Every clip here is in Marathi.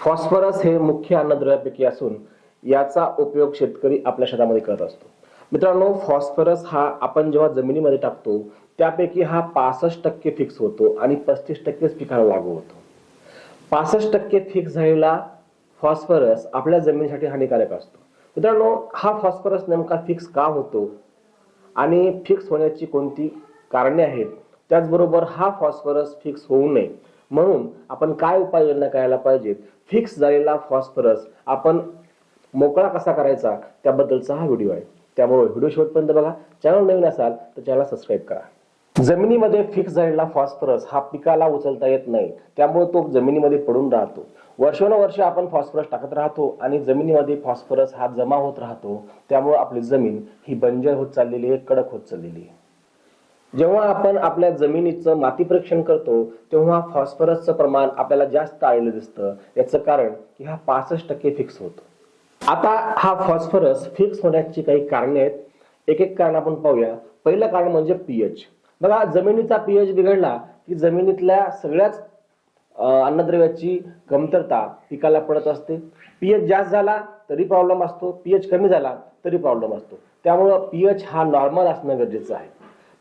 फॉस्फरस हे मुख्य अन्नद्रव्यापैकी असून याचा उपयोग शेतकरी आपल्या शेतामध्ये करत असतो. मित्रांनो फॉस्फरस हा आपण जेव्हा जमिनीमध्ये टाकतो त्यापैकी हा पासष्ट टक्के फिक्स होतो आणि पस्तीस टक्केच पिकाला लागू होतो. पासष्ट टक्के फिक्स झालेला फॉस्फरस आपल्या जमिनीसाठी हानिकारक असतो. मित्रांनो हा फॉस्फरस नेमका फिक्स का होतो आणि फिक्स होण्याची कोणती कारणे आहेत? त्याचबरोबर हा फॉस्फरस फिक्स होऊ नये म्हणून आपण काय उपाययोजना करायला पाहिजेत फिक्स झालेला फॉस्फरस आपण मोकळा कसा करायचा? त्याबद्दलचा हा व्हिडिओ आहे. त्यामुळे व्हिडिओ शेवटपर्यंत बघा. चॅनल नवीन असाल तर चॅनल सबस्क्राईब करा. जमिनीमध्ये फिक्स झालेला फॉस्फरस हा पिकाला उचलता येत नाही. त्यामुळे तो जमिनीमध्ये पडून राहतो. वर्षानुवर्ष आपण फॉस्फरस टाकत राहतो आणि जमिनीमध्ये फॉस्फरस हा जमा होत राहतो. त्यामुळे आपली जमीन ही बंजर होत चाललेली आहे कडक होत चाललेली आहे. जेव्हा आपण आपल्या जमिनीचं माती परीक्षण करतो तेव्हा फॉस्फरसचं प्रमाण आपल्याला जास्त आलेलं दिसतं. याचं कारण की हा पासष्ट टक्के फिक्स होतो. आता हा फॉस्फरस फिक्स होण्याची काही कारणे आहेत. एक एक कारण आपण पाहूया. पहिलं कारण म्हणजे पीएच बघा जमिनीचा पीएच बिघडला की जमिनीतल्या सगळ्याच अन्नद्रव्याची कमतरता पिकाला पडत असते. पीएच जास्त झाला तरी प्रॉब्लेम असतो. पीएच कमी झाला तरी प्रॉब्लेम असतो. त्यामुळं पीएच हा नॉर्मल असणं गरजेचं आहे.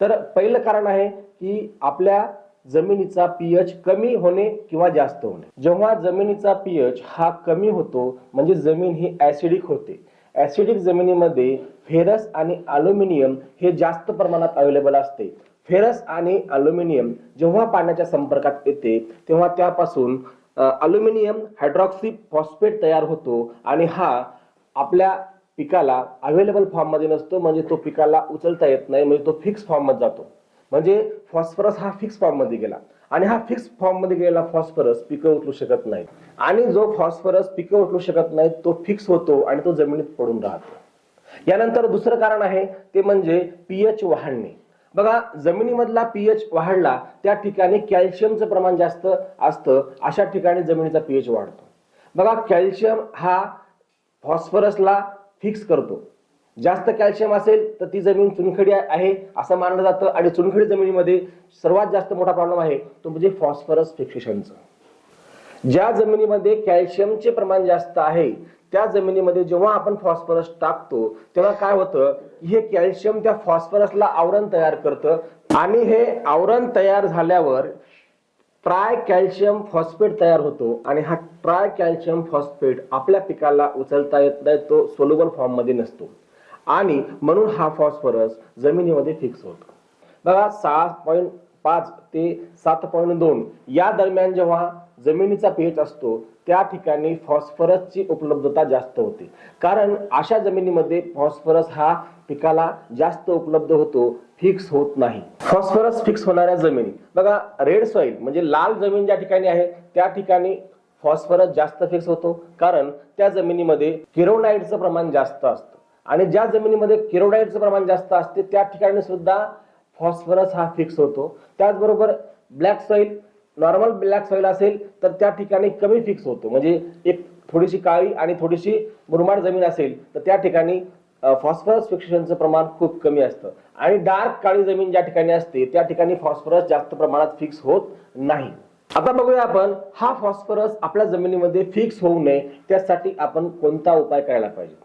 तर पहिलं कारण आहे की आपल्या जमिनीचा पीएच कमी होणे किंवा जास्त होणे. जेव्हा जमिनीचा पीएच हा कमी होतो म्हणजे जमीन ही ऍसिडिक होते. ऍसिडिक जमिनीमध्ये फेरस आणि अल्युमिनियम हे जास्त प्रमाणात अवेलेबल असते. फेरस आणि अल्युमिनियम जेव्हा पाण्याच्या संपर्कात येते तेव्हा त्यापासून अल्युमिनियम हायड्रॉक्सी फॉस्फेट तयार होतो आणि हा आपल्या पिकाला अवेलेबल फॉर्ममध्ये नसतो म्हणजे तो पिकाला उचलता येत नाही म्हणजे तो फिक्स फॉर्ममध्ये जातो. म्हणजे फॉस्फरस हा फिक्स फॉर्ममध्ये गेला. आणि हा फिक्स फॉर्ममध्ये गेलेला फॉस्फरस पिकं उचलू शकत नाही आणि जो फॉस्फरस पिकं उचलू शकत नाही तो फिक्स होतो आणि तो जमिनीत पडून राहतो. यानंतर दुसरं कारण आहे ते म्हणजे पीएच वाढणे. बघा जमिनीमधला पीएच वाढला त्या ठिकाणी कॅल्शियमचं प्रमाण जास्त असतं अशा ठिकाणी जमिनीचा पीएच वाढतो. बघा कॅल्शियम हा फॉस्फरसला फिक्स करतो. जास्त कॅल्शियम असेल तर ती जमीन चुनखडी आहे असं मानलं जातं आणि चुनखडी जमिनीमध्ये सर्वात जास्त मोठा प्रॉब्लेम आहे तो म्हणजे फॉस्फरस फिक्सेशनचं ज्या जमिनीमध्ये कॅल्शियमचे प्रमाण जास्त आहे त्या जमिनीमध्ये जेव्हा आपण फॉस्फरस टाकतो तेव्हा काय होतं? की हे कॅल्शियम त्या फॉस्फरसला आवरण तयार करतं आणि हे आवरण तयार झाल्यावर ट्राय कॅल्शियम फॉस्फेट तयार होतो आणि हा ट्राय कॅल्शियम फॉस्फेट आपल्या पिकाला उचलता येत नाही तो सोल्युबल फॉर्ममध्ये नसतो. आणि म्हणून हा फॉस्फरस जमिनीमध्ये फिक्स होतो. बघा सहा पॉईंट पाच ते सात पॉईंट दोन या दरम्यान जेव्हा जमिनीचा पीएच असतो त्या ठिकाणी फॉस्फरसची उपलब्धता जास्त होते. कारण अशा जमिनीमध्ये फॉस्फरस हा पिकाला जास्त उपलब्ध होतो फिक्स होत नाही. फॉस्फरस फिक्स होणाऱ्या जमिनी. बघा रेड सॉइल म्हणजे लाल जमीन ज्या ठिकाणी आहे त्या ठिकाणी फॉस्फरस जास्त फिक्स होतो. कारण त्या जमिनीमध्ये किरोनाइडचं प्रमाण जास्त असतं. आणि ज्या जमिनीमध्ये किरोनाइडचं प्रमाण जास्त असते त्या ठिकाणी सुद्धा फॉस्फरस हा फिक्स होतो. त्याचबरोबर black soil normal black soil असेल तर त्या ठिकाणी कमी फिक्स होतो. म्हणजे एक थोडीशी काळी आणि थोडीशी मुरमाड जमीन असेल तर त्या ठिकाणी फॉस्फरस फिक्सेशनचं प्रमाण खूप कमी असतं. आणि डार्क काळी जमीन ज्या ठिकाणी असते त्या ठिकाणी फॉस्फरस जास्त प्रमाणात फिक्स होत नाही. आता बघूया आपण हा फॉस्फरस आपल्या जमिनीमध्ये फिक्स होऊ नये त्यासाठी आपण कोणता उपाय करायला पाहिजे?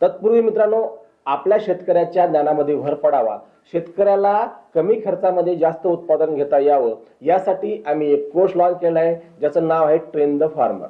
तत्पूर्वी मित्रांनो आपल्या शेतकऱ्याच्या ज्ञानामध्ये भर पडावा. शेतकऱ्याला कमी खर्चामध्ये जास्त उत्पादन घेता यावं यासाठी आम्ही एक कोर्स लॉन्च केला आहे ज्याचं नाव आहे ट्रेन द फार्मर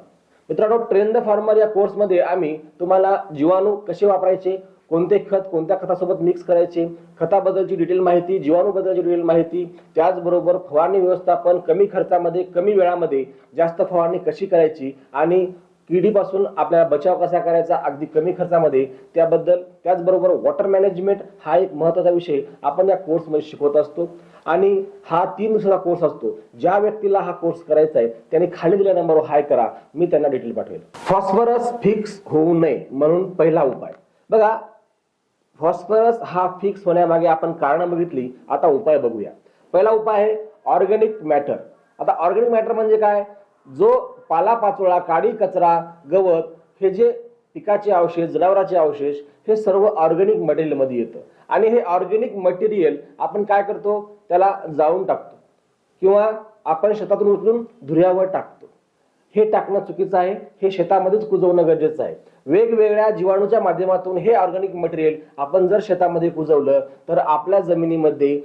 मित्रांनो ट्रेन द फार्मर या कोर्समध्ये आम्ही तुम्हाला जीवाणू कसे वापरायचे कोणते खत कोणत्या खतासोबत मिक्स करायचे खताबद्दलची डिटेल माहिती जीवाणूबद्दलची डिटेल माहिती त्याचबरोबर फवारणी व्यवस्थापन कमी खर्चामध्ये कमी वेळामध्ये जास्त फवारणी कशी करायची आणि किडीपासून आपल्याला बचाव कसा करायचा अगदी कमी खर्चामध्ये त्याबद्दल त्याचबरोबर वॉटर मॅनेजमेंट हा एक महत्त्वाचा विषय आपण या कोर्समध्ये शिकवत असतो. आणि हा तीन दिवसाचा कोर्स असतो. ज्या व्यक्तीला हा कोर्स करायचा आहे त्याने खाली दिलेल्या नंबरवर हाय करा. मी त्यांना डिटेल पाठवेल. फॉस्फरस फिक्स होऊ नये म्हणून पहिला उपाय. बघा फॉस्फरस हा फिक्स होण्यामागे आपण कारण बघितली. आता उपाय बघूया. पहिला उपाय आहे ऑर्गॅनिक मॅटर आता ऑर्गॅनिक मॅटर म्हणजे काय? जो पालापाचोळा काडी कचरा गवत हे जे पिकाचे अवशेष जनावराचे अवशेष हे सर्व ऑर्गॅनिक मटेरियलमध्ये येतं. आणि हे ऑर्गॅनिक मटेरियल आपण काय करतो? त्याला जाळून टाकतो. किंवा आपण शेतातून उचलून धुऱ्यावर टाकतो. हे टाकणं चुकीचं आहे. हे शेतामध्येच कुजवणं गरजेचं आहे. वेगवेगळ्या जीवाणूच्या माध्यमातून हे ऑर्गॅनिक मटेरियल आपण जर शेतामध्ये कुजवलं तर आपल्या जमिनीमध्ये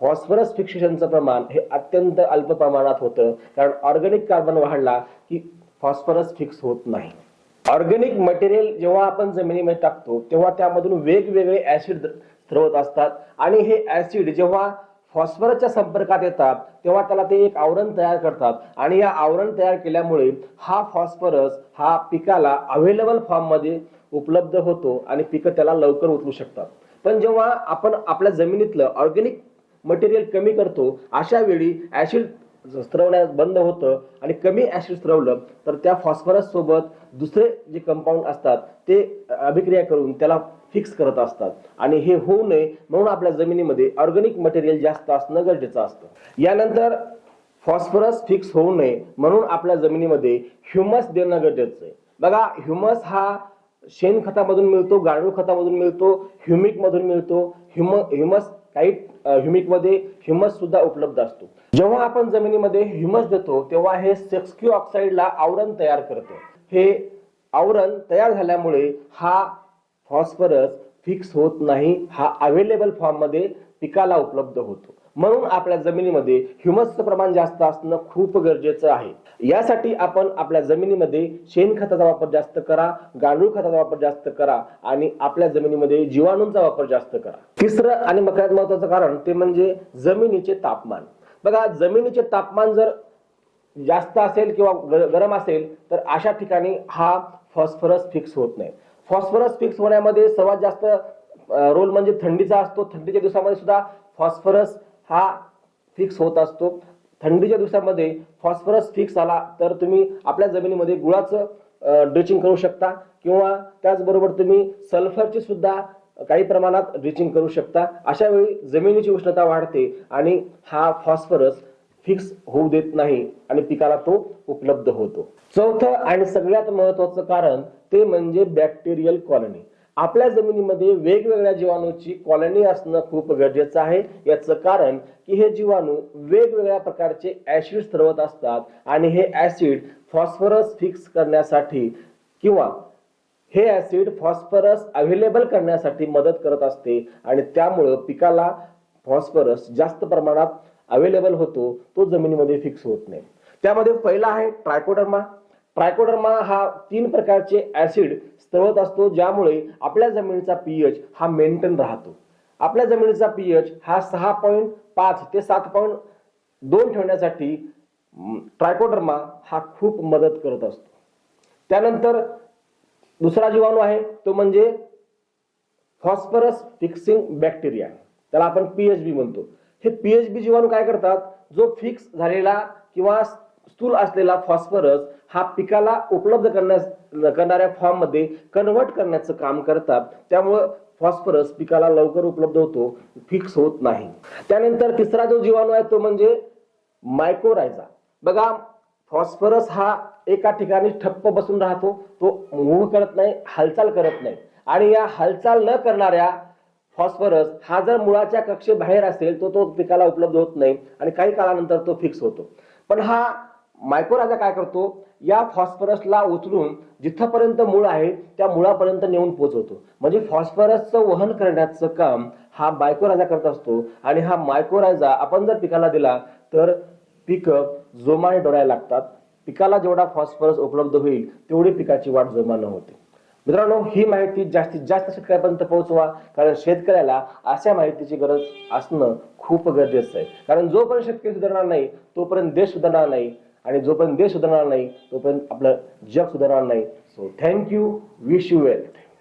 फॉस्फरस फिक्सेशनचं प्रमाण हे अत्यंत अल्प प्रमाणात होतं. कारण ऑर्गॅनिक कार्बन वाढला की फॉस्फरस फिक्स होत नाही. ऑर्गॅनिक मटेरियल जेव्हा आपण जमिनीमध्ये टाकतो तेव्हा त्यामधून वेगवेगळे ऍसिड स्रवत असतात. आणि हे ऍसिड जेव्हा फॉस्फरसच्या संपर्कात येतात तेव्हा त्याला ते एक आवरण तयार करतात. आणि या आवरण तयार केल्यामुळे हा फॉस्फरस हा पिकाला अवेलेबल फॉर्ममध्ये उपलब्ध होतो आणि पिकं त्याला लवकर उचलू शकतात. पण जेव्हा आपण आपल्या जमिनीतलं ऑर्गॅनिक मटेरियल कमी करतो अशा वेळी ॲसिड स्त्रवण्यास बंद होतं आणि कमी ॲसिड स्त्रवलं तर त्या फॉस्फरस सोबत दुसरे जे कंपाऊंड असतात ते अभिक्रिया करून त्याला फिक्स करत असतात. आणि हे होऊ नये म्हणून आपल्या जमिनीमध्ये ऑर्गॅनिक मटेरियल जास्त असणं गरजेचं असतं. यानंतर फॉस्फरस फिक्स होऊ नये म्हणून आपल्या जमिनीमध्ये ह्युमस देणं गरजेचं आहे. बघा ह्युमस हा शेणखतामधून मिळतो गांडूळ खतामधून मिळतो ह्युमिकमधून मिळतो ह्युम ह्युमस काही ह्युमिकमध्ये ह्युमस सुद्धा उपलब्ध असतो. जेव्हा आपण जमिनीमध्ये ह्युमस देतो तेव्हा हे सेक्स्क्यू ऑक्साईडला आवरण तयार करतो. हे आवरण तयार झाल्यामुळे हा फॉस्फरस फिक्स होत नाही हा अवेलेबल फॉर्ममध्ये पिकाला उपलब्ध होतो. म्हणून आपल्या जमिनीमध्ये ह्युमसचं प्रमाण जास्त असणं खूप गरजेचं आहे. यासाठी आपण आपल्या जमिनीमध्ये शेणखताचा वापर जास्त करा गांडूळ खताचा वापर जास्त करा आणि आपल्या जमिनीमध्ये जीवाणूंचा वापर जास्त करा. तिसरं आणि सगळ्यात महत्वाचं कारण ते म्हणजे जमिनीचे तापमान. बघा जमिनीचे तापमान जर जास्त असेल किंवा गरम असेल तर अशा ठिकाणी हा फॉस्फरस फिक्स होत नाही. फॉस्फरस फिक्स होण्यामध्ये सर्वात जास्त रोल म्हणजे थंडीचा असतो. थंडीच्या दिवसामध्ये सुद्धा फॉस्फरस हा फिक्स होत असतो. थंडीच्या दिवसामध्ये फॉस्फरस फिक्स आला तर तुम्ही आपल्या जमिनीमध्ये गुळाचं ड्रिचिंग करू शकता किंवा त्याचबरोबर तुम्ही सल्फरची सुद्धा काही प्रमाणात ड्रिचिंग करू शकता. अशा वेळी जमिनीची उष्णता वाढते आणि हा फॉस्फरस फिक्स होऊ देत नाही आणि पिकाला तो उपलब्ध होतो. चौथं आणि सगळ्यात महत्वाचं कारण ते म्हणजे बॅक्टेरियल कॉलनी आपल्या जमिनीमध्ये वेगवेगळ्या जीवाणूची कॉलनी असणं खूप गरजेचं आहे. याचं कारण की हे जीवाणू वेगवेगळ्या प्रकारचे ऍसिड स्त्रवत असतात आणि हे ऍसिड फॉस्फरस फिक्स करण्यासाठी किंवा हे ऍसिड फॉस्फरस अवेलेबल करण्यासाठी मदत करत असते आणि त्यामुळं पिकाला फॉस्फरस जास्त प्रमाणात अवेलेबल होतो तो जमिनीमध्ये फिक्स होत नाही. त्यामध्ये पहिला आहे ट्रायकोडर्मा ट्रायकोडर्मा हा तीन प्रकारचे ऍसिड स्त्रवत असतो ज्यामुळे आपल्या जमिनीचा पीएच हा मेंटेन राहतो. आपल्या जमिनीचा पीएच हा सहा पॉईंट पाच ते सात पॉईंट दोन ठेवण्यासाठी ट्रायकोडर्मा हा खूप मदत करत असतो. त्यानंतर दुसरा जीवाणू आहे तो म्हणजे फॉस्फरस फिक्सिंग बॅक्टेरिया त्याला आपण पीएचबी म्हणतो. हे पीएचबी जीवाणू काय करतात? जो फिक्स झालेला किंवा स्थूल असलेला फॉस्फरस हा पिकाला उपलब्ध करण्यास करणाऱ्या फॉर्ममध्ये कन्व्हर्ट करण्याचं काम करतात. त्यामुळं फॉस्फरस पिकाला लवकर उपलब्ध होतो फिक्स होत नाही. त्यानंतर तिसरा जो जीवाणू आहे तो म्हणजे मायक्रोरायझा बघा फॉस्फरस हा एका ठिकाणी ठप्प बसून राहतो तो मूळ करत नाही हालचाल करत नाही. आणि या हालचाल न करणाऱ्या फॉस्फरस हा जर मुळाच्या कक्षेबाहेर असेल तो तो पिकाला उपलब्ध होत नाही आणि काही काळानंतर तो फिक्स होतो. पण हा मायक्रोराजा काय करतो? या फॉस्फरसला उचलून जिथपर्यंत मूळ आहे त्या मुळापर्यंत नेऊन पोहोचवतो म्हणजे फॉस्फरसचं वहन करण्याचं काम हा मायक्रोराजा करत असतो. आणि हा मायक्रोराजा आपण जर पिकाला दिला तर पिकं जोमाने डोळायला लागतात. पिकाला जेवढा फॉस्फरस उपलब्ध होईल तेवढी पिकाची वाढ जोमानं होते. मित्रांनो ही माहिती जास्तीत जास्त शेतकऱ्यापर्यंत पोहोचवा कारण शेतकऱ्याला अशा माहितीची गरज असणं खूप गरजेचं आहे. कारण जोपर्यंत शेतकरी सुधारणार नाही तोपर्यंत देश सुधारणार नाही आणि जोपर्यंत देश सुधारणार नाही तोपर्यंत आपलं जग सुधारणार नाही. So thank you wish you wealth